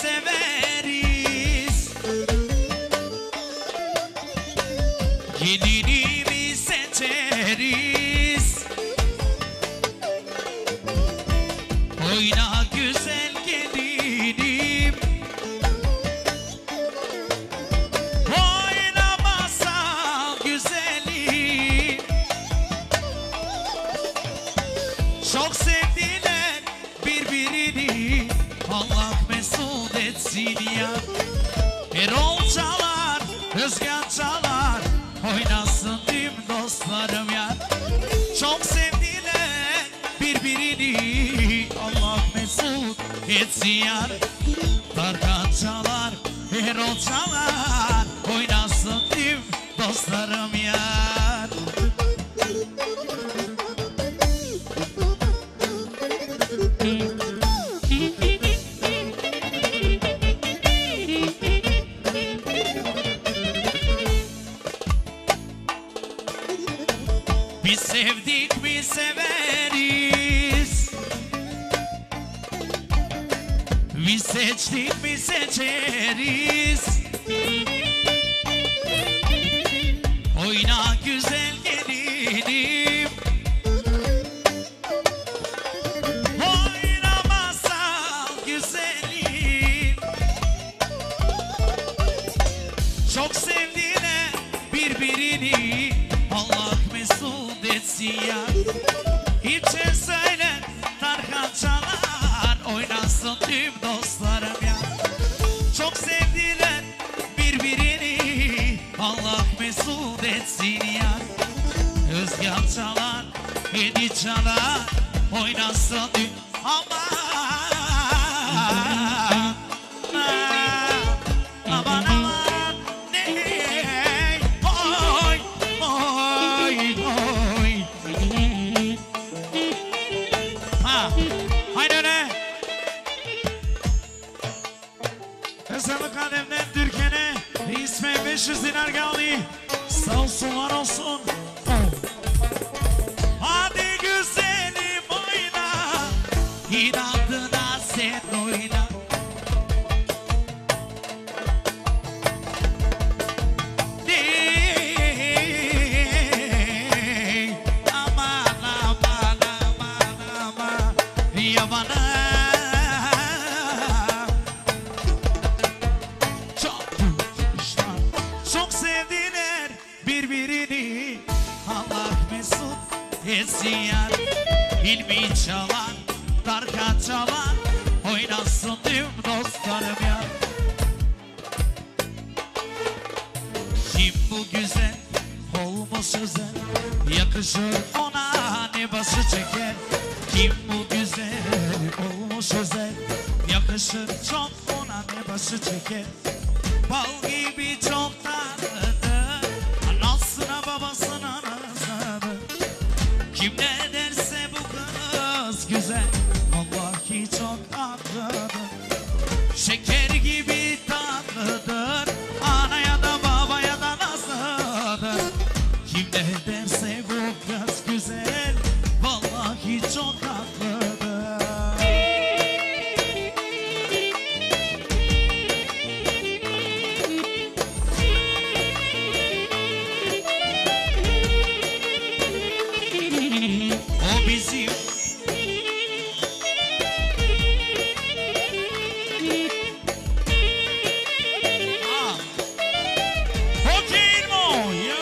severiz. Gelinimi seçeriz? Oyna güzel gelinim. Oyna masal güzelim. Çok sevdiler birbirini. Allah etsin ya Erol çalar, Rüzgar çalar. Oynasın tüm dostlarım ya Çok sevdiler birbirini. Allah mesut etsin ya Tarkan çalar, Erol çalar Biz sevdik biz severiz. Biz seçtik biz seçeriz. Oyna güzel gelinim. Oyna masal güzelim. Çok sevdiler birbirini. Allah ya İçe söyle Tarkan çalar. Oynasın tüm dostlarım ya. Çok sevdiler birbirini. Allah mesut etsin ya. Özgen çalar Yedi çalar. Oynasın tüm. Aman Kızılı kademden Türkiye'ne İsmail 500 dinar geldi. Sağ olsun var olsun. Hadi güzelim oyna. İnadına ilmi çalan darka çalan oynasın tüm dostlarım ya. Kim bu güzel olmuş özel Yakışır ona ne başı çeker. Kim bu güzel olmuş özel Yakışır çok ona ne başı çeker. Bal gibi çok tatlıdır Anasına babasına güzel. Vallahi çok tatlıdır. Şeker gibi tatlıdır. Anaya da babaya da nazlıdır Kim ne derse